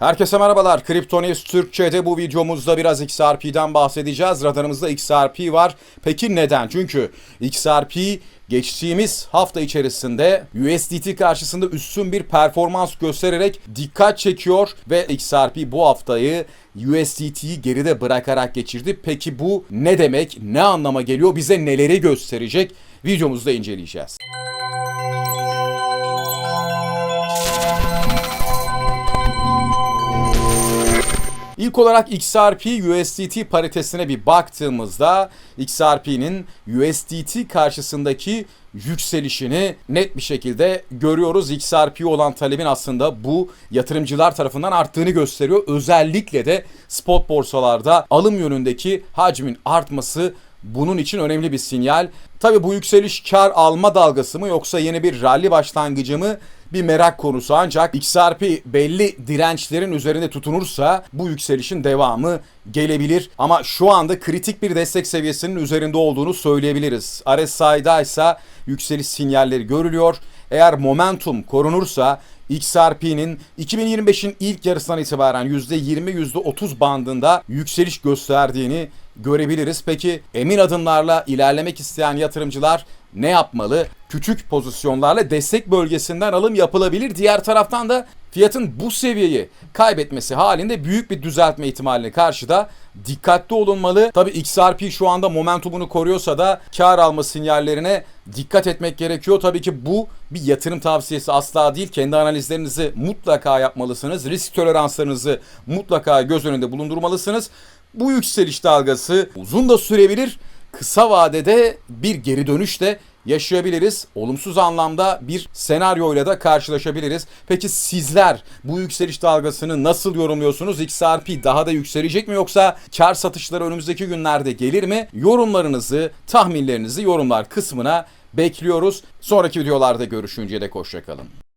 Herkese merhabalar. Kriptonis Türkçe'de bu videomuzda biraz XRP'den bahsedeceğiz. Radarımızda XRP var. Peki neden? Çünkü XRP geçtiğimiz hafta içerisinde USDT karşısında üstün bir performans göstererek dikkat çekiyor ve XRP bu haftayı USDT'yi geride bırakarak geçirdi. Peki bu ne demek? Ne anlama geliyor? Bize neleri gösterecek? Videomuzda inceleyeceğiz. İlk olarak XRP USDT paritesine bir baktığımızda XRP'nin USDT karşısındaki yükselişini net bir şekilde görüyoruz. XRP olan talebin aslında bu yatırımcılar tarafından arttığını gösteriyor. Özellikle de spot borsalarda alım yönündeki hacmin artması bunun için önemli bir sinyal. Tabi bu yükseliş kar alma dalgası mı yoksa yeni bir rally başlangıcı mı bir merak konusu. Ancak XRP belli dirençlerin üzerinde tutunursa bu yükselişin devamı gelebilir. Ama şu anda kritik bir destek seviyesinin üzerinde olduğunu söyleyebiliriz. RSI'da ise yükseliş sinyalleri görülüyor. Eğer momentum korunursa XRP'nin 2025'in ilk yarısından itibaren %20 %30 bandında yükseliş gösterdiğini görebiliriz. Peki emin adımlarla ilerlemek isteyen yatırımcılar ne yapmalı? Küçük pozisyonlarla destek bölgesinden alım yapılabilir. Diğer taraftan da fiyatın bu seviyeyi kaybetmesi halinde büyük bir düzeltme ihtimaline karşı da dikkatli olunmalı. Tabi XRP şu anda momentumunu koruyorsa da kar alma sinyallerine dikkat etmek gerekiyor. Tabii ki bu bir yatırım tavsiyesi asla değil. Kendi analizlerinizi mutlaka yapmalısınız. Risk toleranslarınızı mutlaka göz önünde bulundurmalısınız. Bu yükseliş dalgası uzun da sürebilir. Kısa vadede bir geri dönüş de yaşayabiliriz. Olumsuz anlamda bir senaryoyla da karşılaşabiliriz. Peki sizler bu yükseliş dalgasını nasıl yorumluyorsunuz? XRP daha da yükselecek mi yoksa kar satışları önümüzdeki günlerde gelir mi? Yorumlarınızı, tahminlerinizi yorumlar kısmına bekliyoruz. Sonraki videolarda görüşünceye dek hoşçakalın.